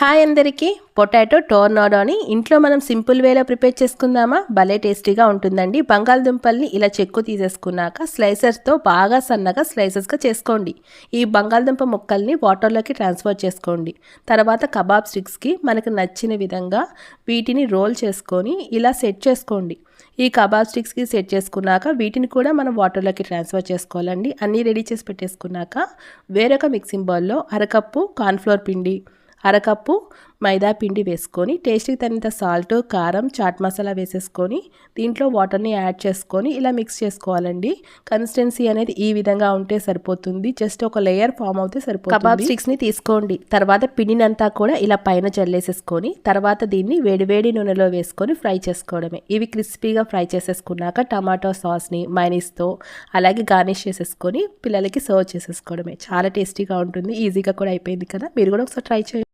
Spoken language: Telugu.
హాయ్ అందరికీ. పొటాటో టోర్నాడోని ఇంట్లో మనం సింపుల్ వేలో ప్రిపేర్ చేసుకుందామా? భలే టేస్టీగా ఉంటుందండి. బంగాళదుంపల్ని ఇలా చెక్కు తీసేసుకున్నాక స్లైసర్స్తో బాగా సన్నగా స్లైసెస్గా చేసుకోండి. ఈ బంగాళదుంప ముక్కల్ని వాటర్లోకి ట్రాన్స్ఫర్ చేసుకోండి. తర్వాత కబాబ్ స్టిక్స్కి మనకు నచ్చిన విధంగా వీటిని రోల్ చేసుకొని ఇలా సెట్ చేసుకోండి. ఈ కబాబ్ స్టిక్స్కి సెట్ చేసుకున్నాక వీటిని కూడా మనం వాటర్లోకి ట్రాన్స్ఫర్ చేసుకోవాలండి. అన్నీ రెడీ చేసి పెట్టేసుకున్నాక వేరొక మిక్సింగ్ బౌల్లో అరకప్పు కార్న్ఫ్లోర్ పిండి అరకప్పు మైదా పిండి వేసుకొని టేస్ట్కి తగినంత సాల్ట్ కారం చాట్ మసాలా వేసేసుకొని దీంట్లో వాటర్ని యాడ్ చేసుకొని ఇలా మిక్స్ చేసుకోవాలండి. కన్సిస్టెన్సీ అనేది ఈ విధంగా ఉంటే సరిపోతుంది. జస్ట్ ఒక లేయర్ ఫామ్ అవుతే సరిపోతుంది. కబాబ్ స్టిక్స్ని తీసుకోండి. తర్వాత పిండినంతా కూడా ఇలా పైన చల్లేసేసుకొని తర్వాత దీన్ని వేడివేడి నూనెలో వేసుకొని ఫ్రై చేసుకోవడమే. ఇవి క్రిస్పీగా ఫ్రై చేసేసుకున్నాక టమాటో సాస్ని మైనీస్తో అలాగే గార్నిష్ చేసేసుకొని పిల్లలకి సర్వ్ చేసేసుకోవడమే. చాలా టేస్టీగా ఉంటుంది. ఈజీగా కూడా అయిపోయింది కదా. మీరు కూడా ఒకసారి ట్రై చేయండి.